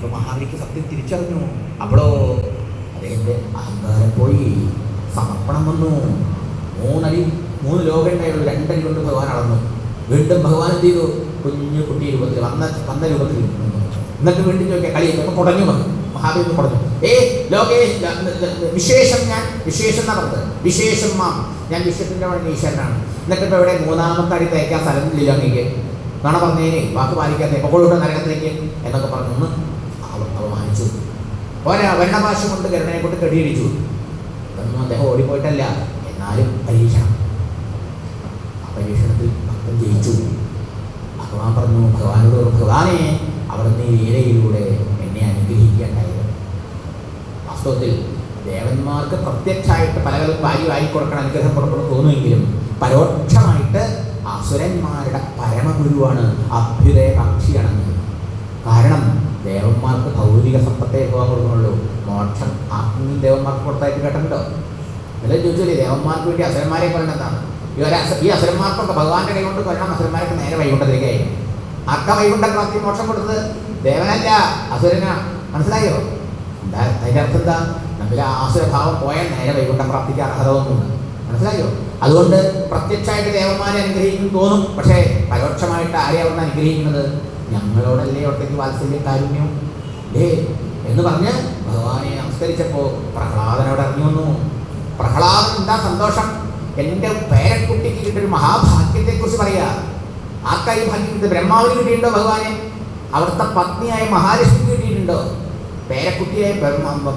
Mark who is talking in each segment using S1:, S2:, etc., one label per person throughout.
S1: ഇപ്പൊ മഹാബലിക്ക് സത്യം തിരിച്ചറിഞ്ഞു. അപ്പോഴോ അദ്ദേഹത്തെ അഹങ്കാരം പോയി. സമർപ്പണം വന്നു. മൂന്നടി മൂന്ന് ലോകം രണ്ടടി കൊണ്ട് ഭഗവാൻ അളന്നു. വീണ്ടും ഭഗവാൻ ചെയ്തു? കുഞ്ഞു കുട്ടി രൂപത്തിൽ വന്ന വന്ന രൂപത്തിൽ. എന്നിട്ട് വീണ്ടും ചോദിക്കാം കളിയൊക്കെ കുടഞ്ഞു വന്നു. മഹാദേവൻ കുടഞ്ഞു ഏ ലോകേ ല- ല- ല- വിശേഷം ഞാൻ വിശേഷം എന്നാ പറഞ്ഞത്? വിശേഷം മാം. ഞാൻ വിശ്വത്തിന്റെ വഴി ഈശ്വരനാണ്. എന്നിട്ട് ഇപ്പൊ ഇവിടെ മൂന്നാമത്തെ അടി തേക്കാൻ സ്ഥലം ഇല്ലല്ലോ അങ്ങേക്ക്. നുണ പറഞ്ഞേനെ വാക്ക് പാലിക്കാതെ എപ്പോഴും നരകത്തിലേക്ക്? എന്നൊക്കെ പറഞ്ഞു. പോരാ വർണഭാഷ കൊണ്ട് കരുണയെ കൊണ്ട് കെടിയിടിച്ചു. അതൊന്നും അദ്ദേഹം ഓടിപ്പോയിട്ടല്ല. എന്നാലും പരീക്ഷണം. ആ പരീക്ഷണത്തിൽ ഭക്തൻ ജയിച്ചു. ഭഗവാൻ പറഞ്ഞു ഭഗവാനോട് ഭഗവാനെ അവിടുന്ന് ഈ ലീലയിലൂടെ എന്നെ അനുഗ്രഹിക്കേണ്ടായത് വാസ്തവത്തിൽ ദേവന്മാർക്ക് പ്രത്യക്ഷമായിട്ട് പല വാരി വാരി കൊടുക്കണം അനുഗ്രഹം കൊടുക്കണം തോന്നുമെങ്കിലും പരോക്ഷമായിട്ട് അസുരന്മാരുടെ പരമഗുരുവാണ് അഭ്യുദയ പക്ഷിയാണെന്ന് കാരണം ദേവന്മാർക്ക് ഭൗതിക സമ്പത്തേ പോകാൻ കൊടുക്കുന്നുള്ളൂ മോക്ഷം ആത്മീയ ദേവന്മാർക്ക് കൊടുത്തായിട്ട് കേട്ടിട്ടുണ്ടോ? അല്ലെ ചോദിച്ചില്ലേ ദേവന്മാർക്ക് വേണ്ടി അസുരന്മാരെ കൊല്ലണതാണ് ഈ ഒരു ഈ അസുരന്മാർക്കൊക്കെ ഭഗവാന്റെ കൈ കൊണ്ട് കൊല്ലണം അസുരന്മാരൊക്കെ നേരെ വൈകുണ്ടതിലേക്കായി ആർക്കാ വൈകുണ്ഠ പ്രാപ്തി മോക്ഷം കൊടുത്തത്? ദേവനല്ല അസുരനാ. മനസ്സിലായോ? എന്താ അതിന്റെ അർത്ഥം എന്താ? നമ്മുടെ ആസുരഭാവം പോയാൽ നേരെ വൈകുണ്ഠം പ്രാപ്തിക്ക് അർഹത തോന്നുന്നു. മനസ്സിലായോ? അതുകൊണ്ട് പ്രത്യക്ഷമായിട്ട് ദേവന്മാരെ അനുഗ്രഹിക്കും തോന്നും. പക്ഷേ പരോക്ഷമായിട്ട് ആരെയാണ് അനുഗ്രഹിക്കുന്നത്? ഞങ്ങളോടല്ലേ ഒട്ടേക്ക് വാത്സല്യം കാരുണ്യം? ഡേ എന്ന് പറഞ്ഞ് ഭഗവാനെ നമസ്കരിച്ചപ്പോൾ പ്രഹ്ലാദനോട് ഇറങ്ങി വന്നു. പ്രഹ്ലാദൻ എന്താ സന്തോഷം? എന്റെ പേരക്കുട്ടിക്ക് കിട്ടിയൊരു മഹാഭാഗ്യത്തെക്കുറിച്ച് പറയാ. ആ കൈ ഭാഗ്യം കിട്ടിയത് ബ്രഹ്മാവിന് കിട്ടിയിട്ടുണ്ടോ ഭഗവാനെ? അവിടുത്തെ പത്നിയായ മഹാലക്ഷ്മിക്ക് കിട്ടിയിട്ടുണ്ടോ? പേരക്കുട്ടിയായ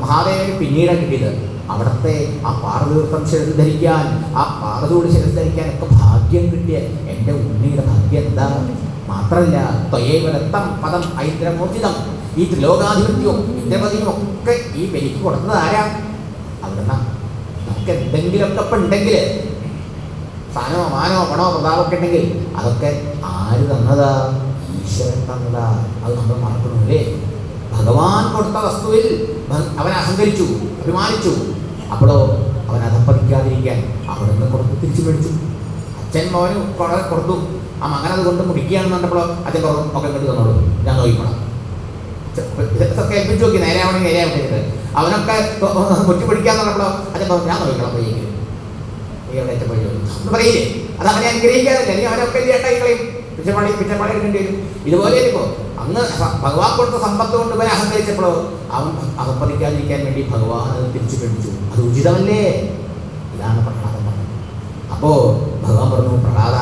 S1: മഹാദേവന് പിന്നീടാണ് കിട്ടിയത്. അവിടുത്തെ ആ പാറതീർത്ഥം ശിരസ് ധരിക്കാൻ ആ പാറതോട് ശിരസ് ധരിക്കാൻ ഒക്കെ ഭാഗ്യം കിട്ടിയ എന്റെ ഉണ്ണിയുടെ ഭാഗ്യം എന്താ? മാത്രമല്ല ത്വയേവരത്തം പദം ഐന്ദ്രമൂർജിതം. ഈ ത്രിലോകാധിപത്യവും ഇന്ദ്രപതിയും ഒക്കെ ഈ ബലിക്ക് കൊടുക്കുന്നത് ആരാ? അവിടുന്ന് നമുക്ക് എന്തെങ്കിലുമൊക്കെ ഇപ്പം ഉണ്ടെങ്കിൽ സ്ഥാനമോ മാനോ പണോ പ്രതാപമൊക്കെ ഉണ്ടെങ്കിൽ അതൊക്കെ ആര് തന്നതാ? ഈശ്വരൻ തന്നതാ. അത് നമ്മൾ മറക്കണമല്ലേ ഭഗവാൻ കൊടുത്ത വസ്തുവിൽ അവൻ അഹങ്കരിച്ചു അഭിമാനിച്ചു. അപ്പോഴോ അവൻ അധപ്പതിക്കാതിരിക്കാൻ അവിടുന്ന് കൊടുത്ത് തിരിച്ചു പിടിച്ചു അച്ഛൻ മോന് കൊടുത്തു. ആ മകൻ അത് കൊണ്ട് മുടിക്കുകയാണെന്ന് കണ്ടപ്പോൾ അച്ഛൻ പറഞ്ഞു ഒക്കെ ഇങ്ങോട്ട് തന്നോളൂ ഞാൻ നോക്കിക്കോളാം. ഇതൊക്കെ ഏൽപ്പിച്ചു നോക്കി നേരെ ആവണമെങ്കിൽ നേരെ ആവട്ടെ അവനൊക്കെ മുറ്റി പിടിക്കാന്ന് പറഞ്ഞപ്പോൾ അച്ഛൻ പറഞ്ഞു ഞാൻ നോക്കിക്കോളാം പോയി നീ പഴി ഒന്ന് പറയില്ലേ അത് അവനെ അനുഗ്രഹിക്കാറില്ല നീ അവനൊക്കെ ചേട്ടായി കളയും പിച്ചപ്പാടി പിച്ചപ്പാടി എടുക്കേണ്ടി വരും. ഇതുപോലെ ഇപ്പോൾ അന്ന് ഭഗവാൻ കൊടുത്ത സമ്പത്ത് കൊണ്ട് ഇവനെ അഹങ്കരിച്ചപ്പോഴോ അവൻ അഹപ്പതിക്കാതിരിക്കാൻ വേണ്ടി ഭഗവാൻ അത് തിരിച്ചു പിടിച്ചു. അത് ഉചിതമല്ലേ? ഇതാണ് പ്രഹ്ലാദം പറഞ്ഞത്. അപ്പോ ഭഗവാൻ പറഞ്ഞു പ്രഹ്ലാദ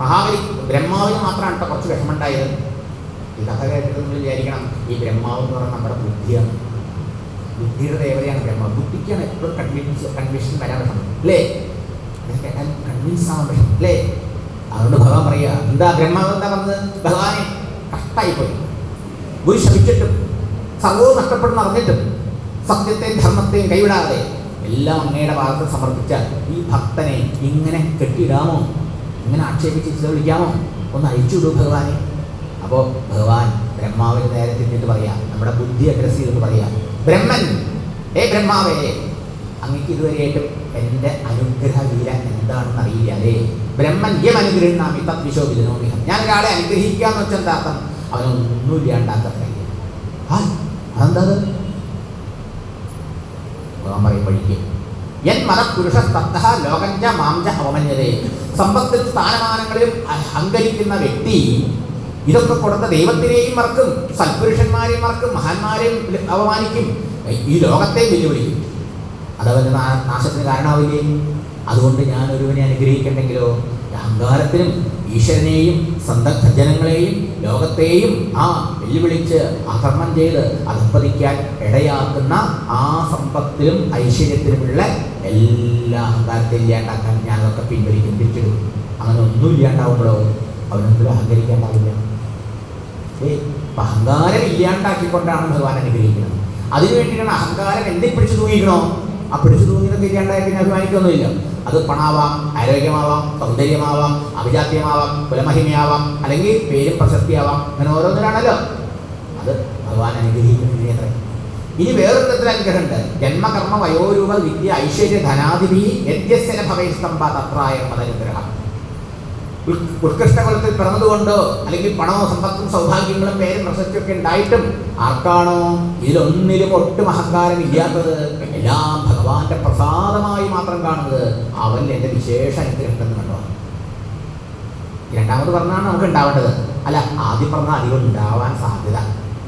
S1: മഹാബലി ബ്രഹ്മാവിന് മാത്രമാണ് കേട്ടോ കുറച്ച് വിഷമമുണ്ടായത്. ഈ കേട്ടിട്ട് നിങ്ങൾ വിചാരിക്കണം ഈ ബ്രഹ്മാവ് എന്ന് പറഞ്ഞാൽ നമ്മുടെ ബുദ്ധിയാണ് ബുദ്ധിയുടെ ദേവതയാണ് ബ്രഹ്മ ബുദ്ധിക്കാണ് എപ്പോഴും കൺവിൻസ് കൺവിഷൻ വരാൻ അല്ലേ? കൺവിൻസ് ആവാൻ പറ്റും അല്ലേ? അതുകൊണ്ട് ഭഗവാൻ പറയുക എന്താ ബ്രഹ്മാവ് എന്താ പറഞ്ഞത്? ഭഗവാനെ കഷ്ടായിപ്പോയി. ഗുരു ശമിച്ചിട്ടും സർവവും നഷ്ടപ്പെടുന്ന അറിഞ്ഞിട്ടും സത്യത്തെയും ധർമ്മത്തെയും കൈവിടാതെ എല്ലാം അങ്ങയുടെ ഭാഗത്ത് സമർപ്പിച്ച ഈ ഭക്തനെ ഇങ്ങനെ കെട്ടിയിടാമോ? ഇങ്ങനെ ആക്ഷേപിച്ച് ചില വിളിക്കാമോ? ഒന്ന് അയച്ചുവിടൂ ഭഗവാനെ. അപ്പോൾ ഭഗവാൻ ബ്രഹ്മാവിന് നേരെ തിരിഞ്ഞിട്ട് പറയാം നമ്മുടെ ബുദ്ധി അഡ്രസ് ചെയ്തിട്ട് പറയാം ബ്രഹ്മൻ ഏ ബ്രഹ്മാവേ അങ്ങക്ക് ഇതുവരെയായിട്ടും എന്റെ അനുഗ്രഹ വീര എന്താണെന്ന് അറിയില്ല അല്ലേ? ബ്രഹ്മൻ യം അനുഗ്രഹിണാമി തത് വിശോഭിതനോമിഹം ഞാൻ ഒരാളെ അനുഗ്രഹിക്കാന്ന് വെച്ചാൽ എന്താ അർത്ഥം അവനൊന്നും ഇല്ലാണ്ടാക്കാൻ കഴിയും ആ അതെന്താ അത്? ഭഗവാൻ പറയും വഴിക്ക് എൻ മതപുരുഷ സ്തബ്ധ ലോകഞ്ച മാംജ അവമന്യതേ സമ്പത്തിൽ സ്ഥാനമാനങ്ങളിലും അഹങ്കരിക്കുന്ന വ്യക്തി ഇതൊക്കെ കൊടുത്ത ദൈവത്തിനെയും മറക്കും സൽപുരുഷന്മാരെയും മറക്കും മഹാന്മാരെയും അപമാനിക്കും. ഈ ലോകത്തെ വെല്ലുവിളിക്കും. അതവന്റെ നാ- നാശത്തിന് കാരണമാവില്ലേ? അതുകൊണ്ട് ഞാൻ ഒരുവനെ അനുഗ്രഹിക്കണ്ടെങ്കിലോ? അഹങ്കാരത്തിനും ഈശ്വരനെയും സ്വന്തം ജനങ്ങളെയും ലോകത്തെയും ആ വെല്ലുവിളിച്ച് അധർമ്മം ചെയ്ത് അധപ്പതിക്കാൻ ഇടയാക്കുന്ന ആ സമ്പത്തിലും ഐശ്വര്യത്തിലുമുള്ള എല്ലാ അഹങ്കാരത്തെ ഇല്ലാണ്ടാക്കാൻ ഞാനൊക്കെ പിൻവലിക്കും തിരിച്ചിടും അങ്ങനെ ഒന്നും ഇല്ലാണ്ടാവുമ്പോഴോ? അവനൊന്നും അഹങ്കരിക്കാണ്ടാവില്ല. ഏ അഹങ്കാരം ഇല്ലാണ്ടാക്കിക്കൊണ്ടാണ് ഭഗവാൻ അനുഗ്രഹിക്കുന്നത്. അതിനു വേണ്ടിയിട്ടാണ് അഹങ്കാരം എന്തിൽ പിടിച്ചു തൂങ്ങിക്കണോ ആ പിടിച്ചു തൂങ്ങിയതൊക്കെ ഇല്ലാണ്ടായി പിന്നെ അഭിമാനിക്കൊന്നുമില്ല അത് പണാവാം ആരോഗ്യമാവാം സൗന്ദര്യമാവാം അഭിജാത്യമാവാം കുലമഹിമയാവാം അല്ലെങ്കിൽ പേരും പ്രശസ്തിയാവാം. അങ്ങനെ ഓരോന്നിനാണല്ലോ അത് ഭഗവാൻ അനുഗ്രഹിക്കുന്നത് ഇനി വേറൊരു തരത്തിൽ അനുഗ്രഹമുണ്ട് ജന്മകർമ്മ വയോരൂപ വിദ്യ ഐശ്വര്യ ധനാധിപി യജ്ഞസ്യന ഭവൈസ്തംഭ തത്രായ മതനുഗ്രഹം ഉൽ- ഉത്കൃഷ്ട കുലത്തിൽ പിറന്നതുകൊണ്ടോ അല്ലെങ്കിൽ പണമോ സമ്പത്തും സൗഭാഗ്യങ്ങളും പേരും പ്രശസ്തിയൊക്കെ ഉണ്ടായിട്ടും ആർക്കാണോ ഇതിലൊന്നിലും ഒട്ടും അഹങ്കാരം ഇല്ലാത്തത് എല്ലാം ഭഗവാന്റെ പ്രസാദമായി മാത്രം കാണുന്നത് അവൻ എന്റെ വിശേഷ അനുഗ്രഹം കണ്ടോ? രണ്ടാമത് പറഞ്ഞാണ് നമുക്ക് ഉണ്ടാവേണ്ടത്. അല്ല ആദ്യം പറഞ്ഞ അധികം ഉണ്ടാവാൻ സാധ്യത.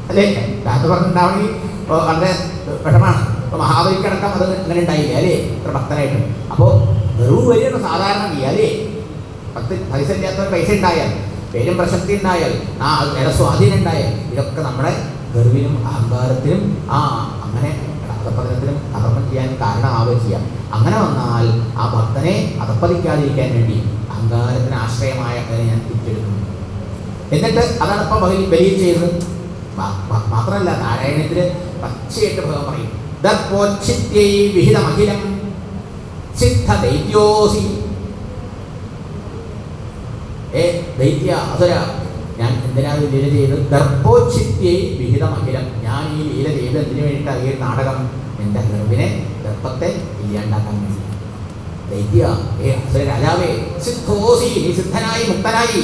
S1: അല്ലേ? രണ്ടാമത് പറഞ്ഞിട്ടുണ്ടാവണമെങ്കിൽ വളരെ വിഷമാണ് ഇപ്പോൾ മഹാബലിക്കടക്കം അത് അങ്ങനെ ഉണ്ടായില്ല? അല്ലേ? ഇത്ര ഭക്തനായിട്ടും അപ്പോൾ വെറും വരികയാണ് സാധാരണ അല്ലേ? പത്ത് പൈസ ഇല്ലാത്തവർ പൈസ ഉണ്ടായാൽ പേരും പ്രശസ്തി ഉണ്ടായാൽ ആ നില സ്വാധീനം ഉണ്ടായാൽ ഇതൊക്കെ നമ്മുടെ ഗർവിനും അഹങ്കാരത്തിനും ആ അങ്ങനെ അധപ്പതനത്തിനും അധർമ്മം ചെയ്യാൻ കാരണമാവുകയും ചെയ്യാം. അങ്ങനെ വന്നാൽ ആ ഭക്തനെ അധപ്പതിക്കാതിരിക്കാൻ വേണ്ടി അഹങ്കാരത്തിന് ആശ്രയമായ അതിനെ ഞാൻ തിരിച്ചെടുക്കുന്നു എന്നിട്ട് അതാണ് ഇപ്പം ബലി ബലി ചെയ്തത് മാത്രമല്ല നാരായണത്തിന് പച്ചയായിട്ട് ഭഗവാൻ പറയും ദർപ്പോച്ഛിത്യൈ വിഹിതമഖിലം സിദ്ധ ദൈത്യോസി ഏ ദൈത്യ അസുര. ഞാൻ എന്തിനാണ് ലീല ചെയ്തത് വിഹിതമഖിലം ഞാൻ ഈ ലീല ചെയ്ത് എന്തിനു വേണ്ടിയിട്ടാണ് ഈ നാടകം. എന്റെ ഗർഭിനെ ദർപ്പത്തെ ഇല്ലാണ്ടാക്കാൻ വേണ്ടി. ദൈത്യ ഏ അസുര രാജാവേ. സിദ്ധോസി നീ സിദ്ധനായി മുക്തനായി.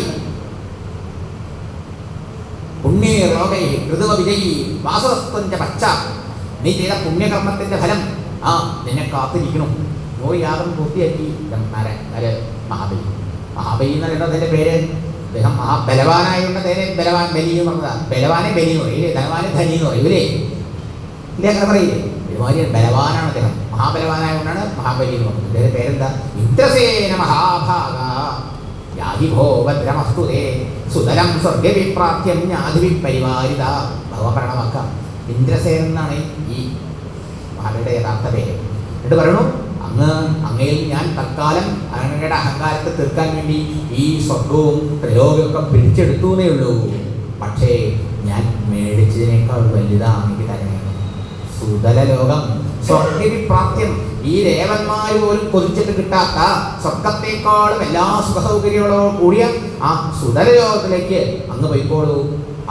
S1: പുണ്യേ ലോകൈ ഋതുവ വിജയി വാസവസ്തുവിന്റെ പച്ച. നീ ചെയ്ത പുണ്യകർമ്മത്തിന്റെ ഫലം. ആ നിന്നെ കാത്തിരിക്കണം നൂറ് യാഗം പൂർത്തിയാക്കി. ബ്രഹ്മാരൻ ആര് മഹാബലി. മഹാബലി എന്ന് പേര്? അദ്ദേഹം മഹാബലവാനായുള്ള നേരെ ബലവാൻ ബലി എന്ന് പറഞ്ഞതാണ് ബലവാനെ ബലി എന്ന് പറയും ധനവാനെ ധനി എന്ന് ഇല്ലേ? അങ്ങനെ പറയില്ലേ? ഒരുമാതിരി ബലവാനാണ് അദ്ദേഹം. മഹാബലവാനായതുകൊണ്ടാണ് മഹാബലി എന്ന് പറഞ്ഞത്. അദ്ദേഹത്തിന്റെ പേരെന്താ? ഇന്ദ്രസേന മഹാഭാഗ. യാഹി ഭോ ഭദ്രമസ്തുതേ സുതരം സ്വർഗവിപ്രാപ്യം ജ്ഞാതിവി പരിവാരിത. ഭഗവപരണമാക്കാം ഇന്ദ്രസേനൻ എന്നാണ് ഈ മഹാബലിയുടെ യഥാർത്ഥ പേര്. എന്നിട്ട് പറയണു അങ്ങയിൽ ഞാൻ തൽക്കാലം അങ്ങയുടെ അഹങ്കാരത്തെ തീർക്കാൻ വേണ്ടി ഈ സ്വർഗവും പ്രയോഗമൊക്കെ പിടിച്ചെടുത്തു എന്നേ ഉള്ളൂ. പക്ഷേ ഞാൻ മേടിച്ചതിനേക്കാൾ വലുതാണെങ്കിൽ തന്നെ സുതല ലോകം സ്വർഗപ്രാപ്യം ഈ ദേവന്മാർ പോലും കൊതിച്ചിട്ട് കിട്ടാത്ത സ്വർഗത്തെക്കാളും എല്ലാ സുഖസൗകര്യങ്ങളോടും കൂടിയ ആ സുതല ലോകത്തിലേക്ക് അങ്ങ് പോയിക്കോളൂ.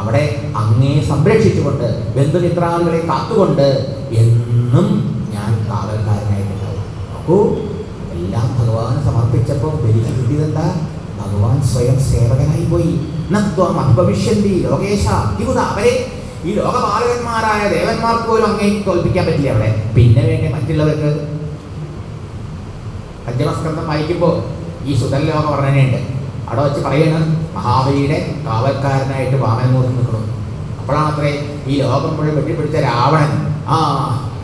S1: അവിടെ അങ്ങേ സംരക്ഷിച്ചുകൊണ്ട് ബന്ധുമിത്രാദികളെ കാത്തുകൊണ്ട് എന്നും ഞാൻ കാവൽക്കാരനായിട്ടുണ്ടാവും നോക്കൂ. ഭഗവാന് സമർപ്പിച്ചപ്പോൾ ബലിക്ക് കിട്ടിയതെന്താ ഭഗവാൻ സ്വയം സേവകനായി പോയി നത്വം അനുഭവിഷ്യന്തി ലോകേശ അവരെ. ഈ ലോകപാലകന്മാരായ ദേവന്മാർക്ക് പോലും അങ്ങേ തോൽപ്പിക്കാൻ പറ്റില്ല അവിടെ. പിന്നെ വേണ്ടി മറ്റുള്ളവർക്ക്? പഞ്ചമസ്കന്ധം വായിക്കുമ്പോൾ ഈ സുതൽ ലോക വർണനയുണ്ട്. അവിടെ വെച്ച് പറയുന്നത് മഹാബലിയുടെ കാവൽക്കാരനായിട്ട് വാമനമൂർത്തി നിൽക്കണം അപ്പോഴാണ് അത്രേ ഈ ലോകം മുഴുവൻ വെട്ടിപ്പിടിച്ച രാവണൻ ആ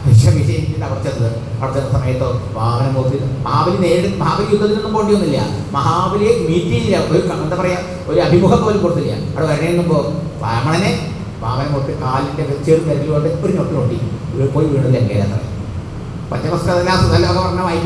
S1: വിശ്വവിജയിച്ചിട്ട് അവിടെ ചെന്നത് സമയത്ത് വാഹനം പോയി മഹാബലി നേരിട്ട് മഹാബലി യുദ്ധത്തിനൊന്നും പോകേണ്ടി വന്നില്ല. മഹാബലിയെ മീറ്റ് ചെയ്യില്ല. ഒരു എന്താ പറയുക ഒരു അഭിമുഖം പോലും കൊടുത്തില്ല. അവിടെ വരണേന്നുമ്പോൾ വാമണനെ വാമനമൂർത്തി കാലിന്റെ ചെറു വിരലുകൊണ്ട് ഒരു ഞൊട്ടി ഞൊട്ടി പോയി വീണത് ലങ്കയിലത്ര. പച്ചമസ്കൃതല്ല സുതലോക പറഞ്ഞ വായിക്കും